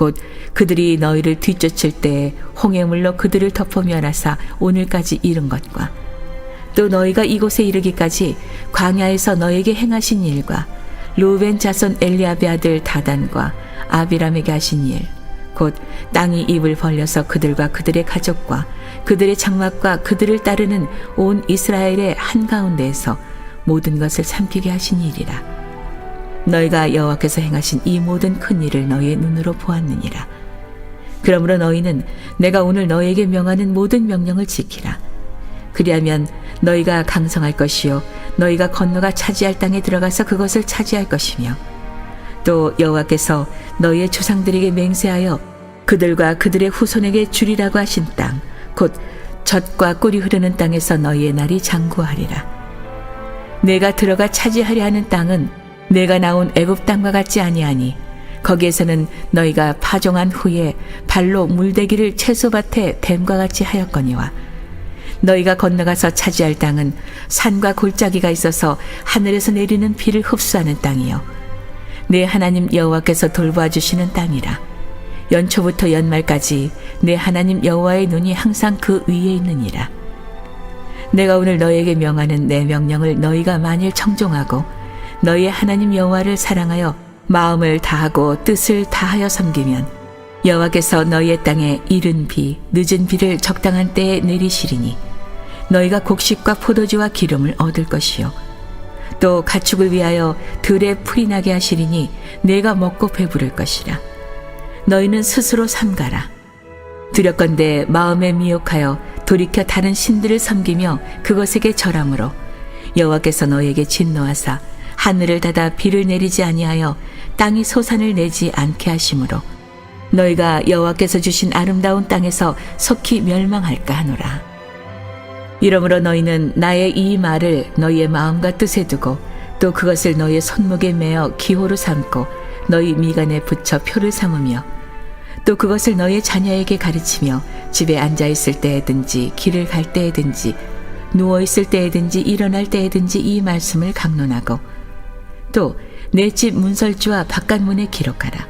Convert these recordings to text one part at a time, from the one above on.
곧 그들이 너희를 뒤쫓을 때 홍해물로 그들을 덮어 멸하사 오늘까지 이른 것과 또 너희가 이곳에 이르기까지 광야에서 너에게 행하신 일과 루벤 자손 엘리아베 아들 다단과 아비람에게 하신 일, 곧 땅이 입을 벌려서 그들과 그들의 가족과 그들의 장막과 그들을 따르는 온 이스라엘의 한가운데에서 모든 것을 삼키게 하신 일이라. 너희가 여호와께서 행하신 이 모든 큰 일을 너희의 눈으로 보았느니라. 그러므로 너희는 내가 오늘 너희에게 명하는 모든 명령을 지키라. 그리하면 너희가 강성할 것이요 너희가 건너가 차지할 땅에 들어가서 그것을 차지할 것이며 또 여호와께서 너희의 조상들에게 맹세하여 그들과 그들의 후손에게 주리라고 하신 땅 곧 젖과 꿀이 흐르는 땅에서 너희의 날이 장구하리라 내가 들어가 차지하려 하는 땅은 내가 나온 애굽 땅과 같지 아니하니 거기에서는 너희가 파종한 후에 발로 물대기를 채소밭에 댐과 같이 하였거니와 너희가 건너가서 차지할 땅은 산과 골짜기가 있어서 하늘에서 내리는 비를 흡수하는 땅이요. 내 하나님 여호와께서 돌보아 주시는 땅이라. 연초부터 연말까지 내 하나님 여호와의 눈이 항상 그 위에 있느니라. 내가 오늘 너희에게 명하는 내 명령을 너희가 만일 청종하고 너희의 하나님 여호와를 사랑하여 마음을 다하고 뜻을 다하여 섬기면 여호와께서 너희의 땅에 이른 비 늦은 비를 적당한 때에 내리시리니 너희가 곡식과 포도주와 기름을 얻을 것이요. 또 가축을 위하여 들에 풀이 나게 하시리니 내가 먹고 배부를 것이라. 너희는 스스로 삼가라. 두렵건대 마음에 미혹하여 돌이켜 다른 신들을 섬기며 그것에게 절함으로 여호와께서 너희에게 진노하사 하늘을 닫아 비를 내리지 아니하여 땅이 소산을 내지 않게 하심으로 너희가 여호와께서 주신 아름다운 땅에서 속히 멸망할까 하노라. 이러므로 너희는 나의 이 말을 너희의 마음과 뜻에 두고 또 그것을 너희의 손목에 매어 기호로 삼고 너희 미간에 붙여 표를 삼으며 또 그것을 너희의 자녀에게 가르치며 집에 앉아 있을 때에든지 길을 갈 때에든지 누워 있을 때에든지 일어날 때에든지 이 말씀을 강론하고 또 내 집 문설주와 바깥문에 기록하라.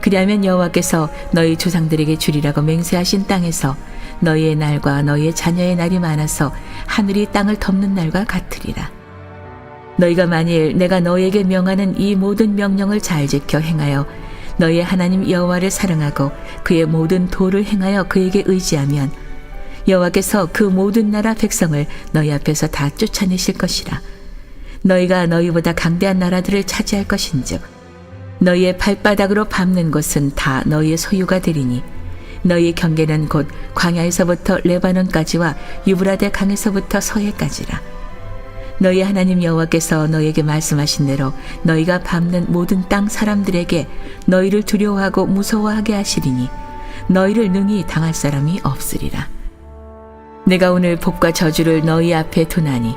그리하면 여호와께서 너희 조상들에게 주리라고 맹세하신 땅에서 너희의 날과 너희의 자녀의 날이 많아서 하늘이 땅을 덮는 날과 같으리라. 너희가 만일 내가 너희에게 명하는 이 모든 명령을 잘 지켜 행하여 너희의 하나님 여호와를 사랑하고 그의 모든 도를 행하여 그에게 의지하면 여호와께서 그 모든 나라 백성을 너희 앞에서 다 쫓아내실 것이라. 너희가 너희보다 강대한 나라들을 차지할 것인즉 너희의 발바닥으로 밟는 곳은 다 너희의 소유가 되리니 너희 경계는 곧 광야에서부터 레바논까지와 유브라데 강에서부터 서해까지라. 너희 하나님 여호와께서 너희에게 말씀하신 대로 너희가 밟는 모든 땅 사람들에게 너희를 두려워하고 무서워하게 하시리니 너희를 능히 당할 사람이 없으리라. 내가 오늘 복과 저주를 너희 앞에 두나니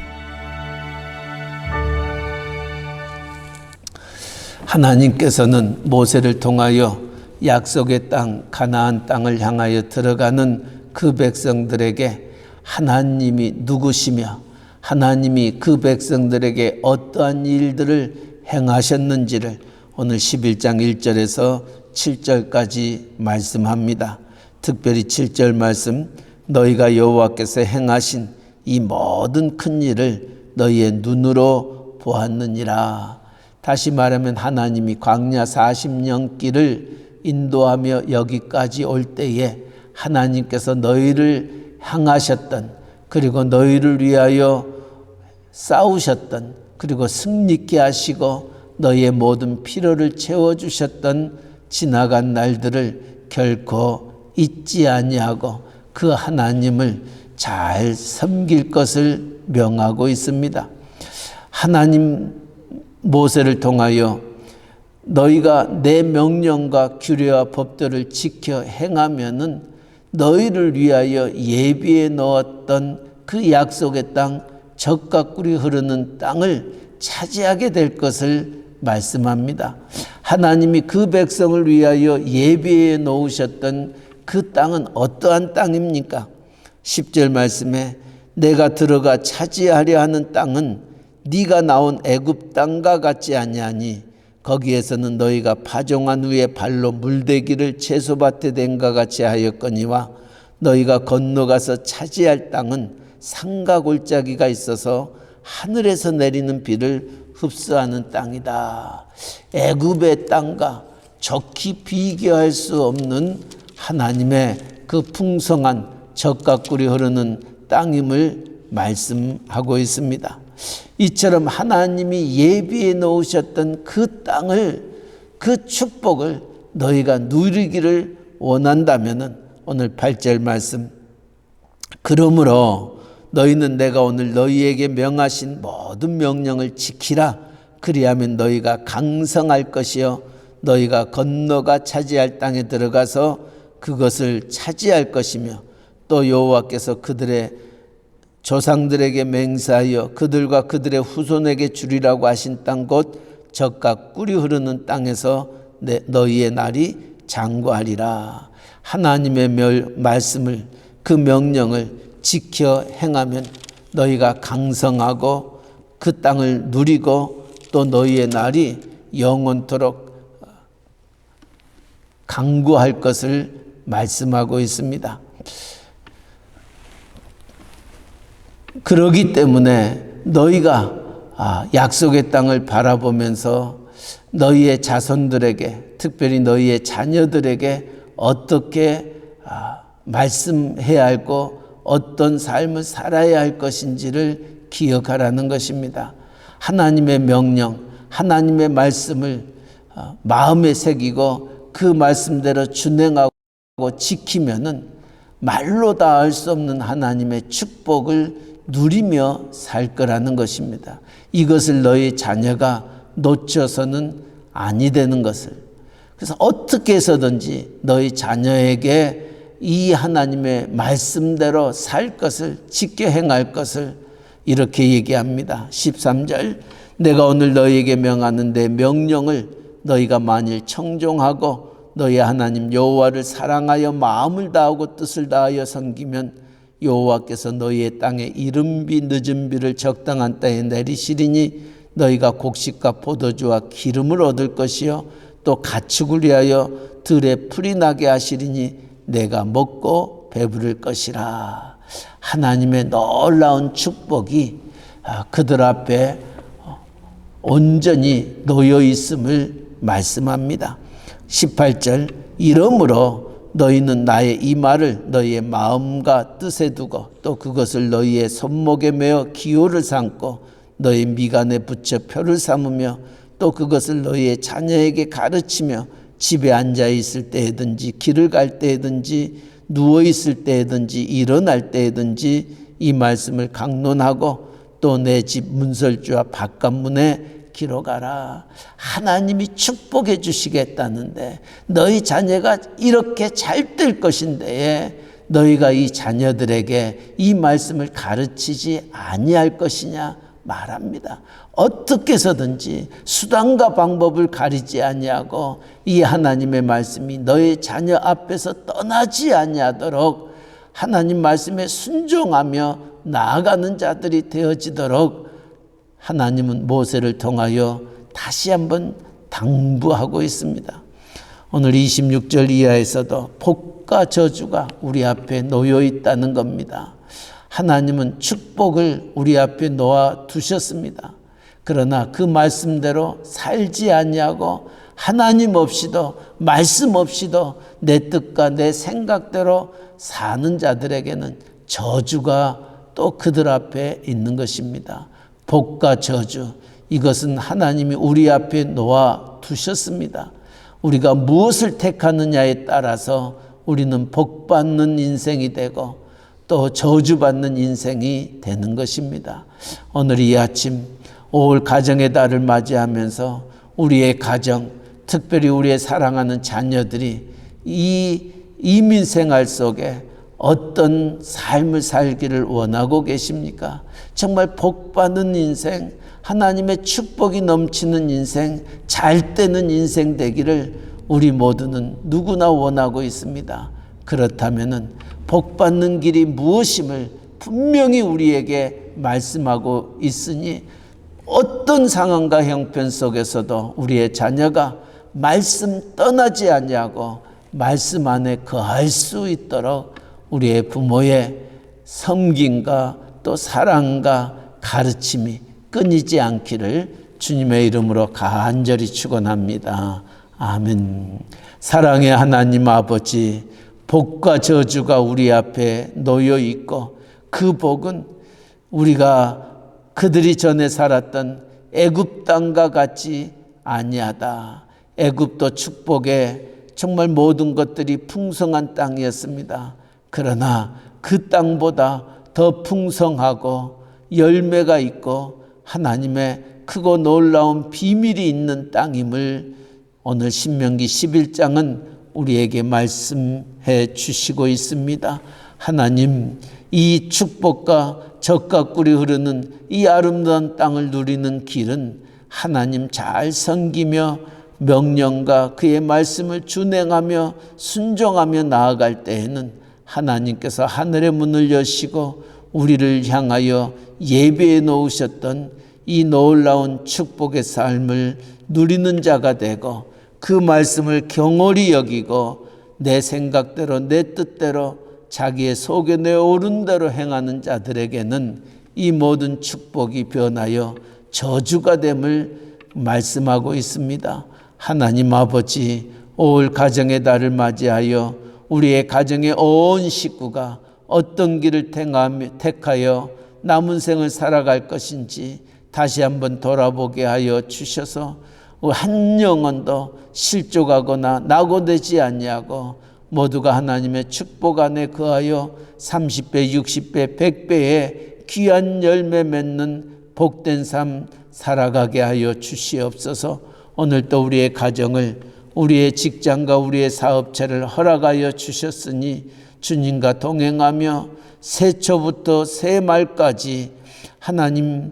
하나님께서는 모세를 통하여 약속의 땅 가나안 땅을 향하여 들어가는 그 백성들에게 하나님이 누구시며 하나님이 그 백성들에게 어떠한 일들을 행하셨는지를 오늘 11장 1절에서 7절까지 말씀합니다. 특별히 7절 말씀 너희가 여호와께서 행하신 이 모든 큰 일을 너희의 눈으로 보았느니라. 다시 말하면 하나님이 광야 40년 길을 인도하며 여기까지 올 때에 하나님께서 너희를 향하셨던 그리고 너희를 위하여 싸우셨던 그리고 승리케 하시고 너희의 모든 필요를 채워 주셨던 지나간 날들을 결코 잊지 아니하고 그 하나님을 잘 섬길 것을 명하고 있습니다. 하나님 모세를 통하여 너희가 내 명령과 규례와 법도를 지켜 행하면은 너희를 위하여 예비해 놓았던 그 약속의 땅 적과 꿀이 흐르는 땅을 차지하게 될 것을 말씀합니다. 하나님이 그 백성을 위하여 예비해 놓으셨던 그 땅은 어떠한 땅입니까? 10절 말씀에 내가 들어가 차지하려 하는 땅은 네가 나온 애굽 땅과 같지 아니하니 거기에서는 너희가 파종한 후에 발로 물대기를 채소밭에 댄과 같이 하였거니와 너희가 건너가서 차지할 땅은 산과 골짜기가 있어서 하늘에서 내리는 비를 흡수하는 땅이다. 애굽의 땅과 적히 비교할 수 없는 하나님의 그 풍성한 적과 꿀이 흐르는 땅임을 말씀하고 있습니다. 이처럼 하나님이 예비해 놓으셨던 그 땅을 그 축복을 너희가 누리기를 원한다면은 오늘 8절 말씀. 그러므로 너희는 내가 오늘 너희에게 명하신 모든 명령을 지키라. 그리하면 너희가 강성할 것이요. 너희가 건너가 차지할 땅에 들어가서 그것을 차지할 것이며 또 여호와께서 그들의 조상들에게 맹세하여 그들과 그들의 후손에게 주리라고 하신 땅 곧 적과 꿀이 흐르는 땅에서 내, 너희의 날이 장구하리라. 하나님의 멸, 말씀을 그 명령을 지켜 행하면 너희가 강성하고 그 땅을 누리고 또 너희의 날이 영원토록 강구할 것을 말씀하고 있습니다. 그러기 때문에 너희가 아, 약속의 땅을 바라보면서 너희의 자손들에게 특별히 너희의 자녀들에게 어떻게 아, 말씀해야 할고 어떤 삶을 살아야 할 것인지를 기억하라는 것입니다. 하나님의 명령, 하나님의 말씀을 아, 마음에 새기고 그 말씀대로 준행하고 지키면은 말로 다 알 수 없는 하나님의 축복을 누리며 살 거라는 것입니다. 이것을 너희 자녀가 놓쳐서는 아니 되는 것을. 그래서 어떻게 해서든지 너희 자녀에게 이 하나님의 말씀대로 살 것을 지켜 행할 것을 이렇게 얘기합니다. 13절 내가 오늘 너희에게 명하는 내 명령을 너희가 만일 청종하고 너희 하나님 여호와를 사랑하여 마음을 다하고 뜻을 다하여 섬기면 여호와께서 너희의 땅에 이른 비 늦은 비를 적당한 때에 내리시리니 너희가 곡식과 포도주와 기름을 얻을 것이요 또 가축을 위하여 들에 풀이 나게 하시리니 내가 먹고 배부를 것이라 하나님의 놀라운 축복이 아, 그들 앞에 온전히 놓여 있음을 말씀합니다. 18절 이러므로 너희는 나의 이 말을 너희의 마음과 뜻에 두고 또 그것을 너희의 손목에 메어 기호를 삼고 너희 미간에 붙여 표를 삼으며 또 그것을 너희의 자녀에게 가르치며 집에 앉아 있을 때든지 길을 갈 때든지 누워 있을 때든지 일어날 때든지 이 말씀을 강론하고 또 내 집 문설주와 바깥문에 기록하라. 하나님이 축복해 주시겠다는데 너희 자녀가 이렇게 잘 될 것인데 너희가 이 자녀들에게 이 말씀을 가르치지 아니할 것이냐 말합니다. 어떻게 해서든지 수단과 방법을 가리지 아니하고 이 하나님의 말씀이 너희 자녀 앞에서 떠나지 아니하도록 하나님 말씀에 순종하며 나아가는 자들이 되어지도록 하나님은 모세를 통하여 다시 한번 당부하고 있습니다. 오늘 26절 이하에서도 복과 저주가 우리 앞에 놓여 있다는 겁니다. 하나님은 축복을 우리 앞에 놓아 두셨습니다. 그러나 그 말씀대로 살지 아니하고 하나님 없이도 말씀 없이도 내 뜻과 내 생각대로 사는 자들에게는 저주가 또 그들 앞에 있는 것입니다. 복과 저주 이것은 하나님이 우리 앞에 놓아 두셨습니다. 우리가 무엇을 택하느냐에 따라서 우리는 복 받는 인생이 되고 또 저주받는 인생이 되는 것입니다. 오늘 이 아침 5월 가정의 달을 맞이하면서 우리의 가정, 특별히 우리의 사랑하는 자녀들이 이 이민 생활 속에 어떤 삶을 살기를 원하고 계십니까? 정말 복 받는 인생, 하나님의 축복이 넘치는 인생, 잘 되는 인생 되기를 우리 모두는 누구나 원하고 있습니다. 그렇다면은 복 받는 길이 무엇임을 분명히 우리에게 말씀하고 있으니 어떤 상황과 형편 속에서도 우리의 자녀가 말씀 떠나지 아니하고 말씀 안에 거할 수 있도록 우리의 부모의 섬김과 또 사랑과 가르침이 끊이지 않기를 주님의 이름으로 간절히 축원합니다. 아멘. 사랑의 하나님 아버지, 복과 저주가 우리 앞에 놓여 있고 그 복은 우리가 그들이 전에 살았던 애굽 땅과 같이 아니하다. 애굽도 축복에 정말 모든 것들이 풍성한 땅이었습니다. 그러나 그 땅보다 더 풍성하고 열매가 있고 하나님의 크고 놀라운 비밀이 있는 땅임을 오늘 신명기 11장은 우리에게 말씀해 주시고 있습니다. 하나님, 이 축복과 젖과 꿀이 흐르는 이 아름다운 땅을 누리는 길은 하나님 잘 섬기며 명령과 그의 말씀을 준행하며 순종하며 나아갈 때에는 하나님께서 하늘의 문을 여시고 우리를 향하여 예배해 놓으셨던 이 놀라운 축복의 삶을 누리는 자가 되고 그 말씀을 경홀히 여기고 내 생각대로 내 뜻대로 자기의 속에 내 옳은 대로 행하는 자들에게는 이 모든 축복이 변하여 저주가 됨을 말씀하고 있습니다. 하나님 아버지, 올 가정의 달을 맞이하여 우리의 가정의 온 식구가 어떤 길을 택하여 남은 생을 살아갈 것인지 다시 한번 돌아보게 하여 주셔서 한 영혼도 실족하거나 낙오되지 아니하고 모두가 하나님의 축복 안에 거하여 30배, 60배, 100배의 귀한 열매 맺는 복된 삶 살아가게 하여 주시옵소서. 오늘 또 우리의 가정을 우리의 직장과 우리의 사업체를 허락하여 주셨으니 주님과 동행하며 새초부터 새말까지 하나님의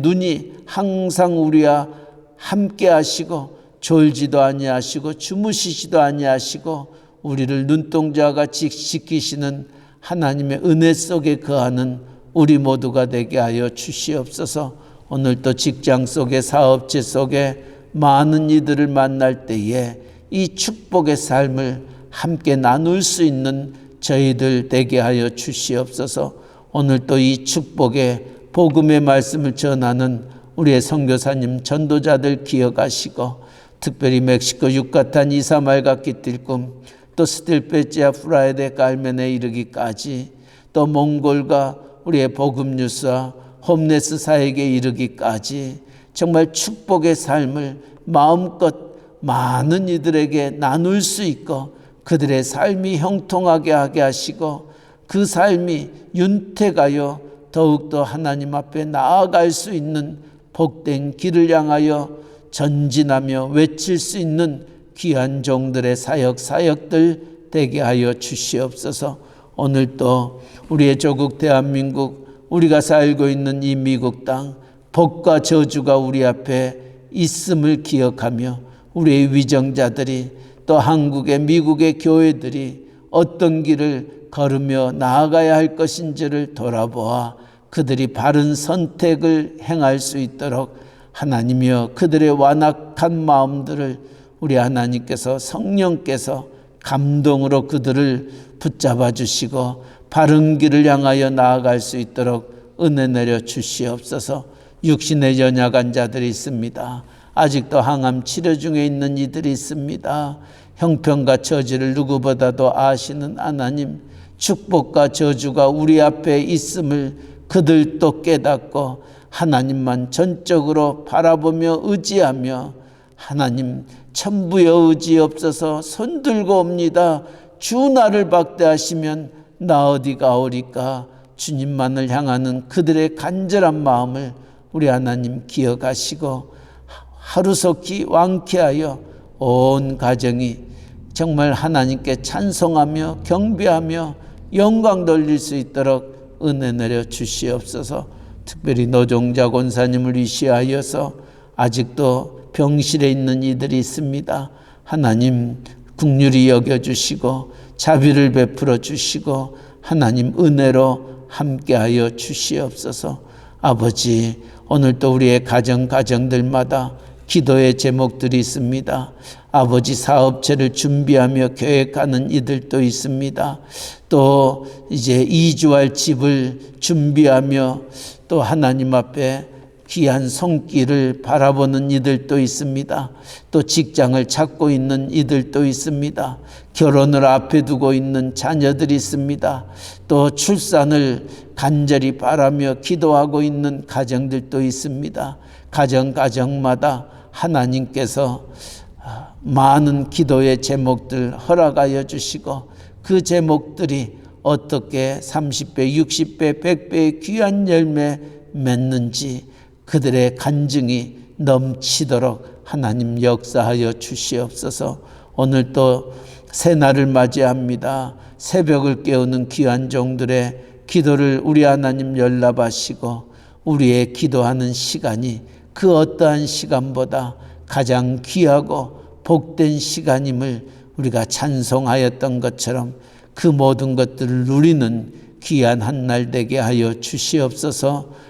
눈이 항상 우리와 함께 하시고 졸지도 아니하시고 주무시지도 아니하시고 우리를 눈동자와 같이 지키시는 하나님의 은혜 속에 거하는 우리 모두가 되게 하여 주시옵소서. 오늘 또 직장 속에 사업체 속에 많은 이들을 만날 때에 이 축복의 삶을 함께 나눌 수 있는 저희들 되게 하여 주시옵소서. 오늘 또 이 축복의 복음의 말씀을 전하는 우리의 선교사님 전도자들 기억하시고 특별히 멕시코 유카탄 이사말과 기띨꿈 또 스틸페지아 프라이데 깔멘에 이르기까지 또 몽골과 우리의 복음 뉴스와 홈레스 사에게 이르기까지 정말 축복의 삶을 마음껏 많은 이들에게 나눌 수 있고 그들의 삶이 형통하게 하게 하시고 그 삶이 윤택하여 더욱더 하나님 앞에 나아갈 수 있는 복된 길을 향하여 전진하며 외칠 수 있는 귀한 종들의 사역 사역들 되게 하여 주시옵소서. 오늘 또 우리의 조국 대한민국 우리가 살고 있는 이 미국 땅 복과 저주가 우리 앞에 있음을 기억하며 우리의 위정자들이 또 한국의 미국의 교회들이 어떤 길을 걸으며 나아가야 할 것인지를 돌아보아 그들이 바른 선택을 행할 수 있도록 하나님이여 그들의 완악한 마음들을 우리 하나님께서 성령께서 감동으로 그들을 붙잡아 주시고 바른 길을 향하여 나아갈 수 있도록 은혜 내려 주시옵소서. 육신의 연약한 자들이 있습니다. 아직도 항암 치료 중에 있는 이들이 있습니다. 형편과 처지를 누구보다도 아시는 하나님, 축복과 저주가 우리 앞에 있음을 그들도 깨닫고 하나님만 전적으로 바라보며 의지하며 하나님 천부여 의지 없어서 손들고 옵니다. 주 나를 박대하시면 나 어디 가오리까 주님만을 향하는 그들의 간절한 마음을 우리 하나님 기억하시고 하루속히 완쾌하여 온 가정이 정말 하나님께 찬송하며 경배하며 영광 돌릴 수 있도록 은혜 내려 주시옵소서. 특별히 노종자 권사님을 위시하여서 아직도 병실에 있는 이들이 있습니다. 하나님 국률이 여겨 주시고 자비를 베풀어 주시고 하나님 은혜로 함께하여 주시옵소서. 아버지 오늘 또 우리의 가정 가정들마다 기도의 제목들이 있습니다. 아버지 사업체를 준비하며 계획하는 이들도 있습니다. 또 이제 이주할 집을 준비하며 또 하나님 앞에 귀한 손길을 바라보는 이들도 있습니다. 또 직장을 찾고 있는 이들도 있습니다. 결혼을 앞에 두고 있는 자녀들이 있습니다. 또 출산을 간절히 바라며 기도하고 있는 가정들도 있습니다. 가정 가정마다 하나님께서 많은 기도의 제목들 허락하여 주시고 그 제목들이 어떻게 30배, 60배, 100배의 귀한 열매 맺는지 그들의 간증이 넘치도록 하나님 역사하여 주시옵소서. 오늘 또 새날을 맞이합니다. 새벽을 깨우는 귀한 종들의 기도를 우리 하나님 연락하시고 우리의 기도하는 시간이 그 어떠한 시간보다 가장 귀하고 복된 시간임을 우리가 찬송하였던 것처럼 그 모든 것들을 누리는 귀한 한 날 되게 하여 주시옵소서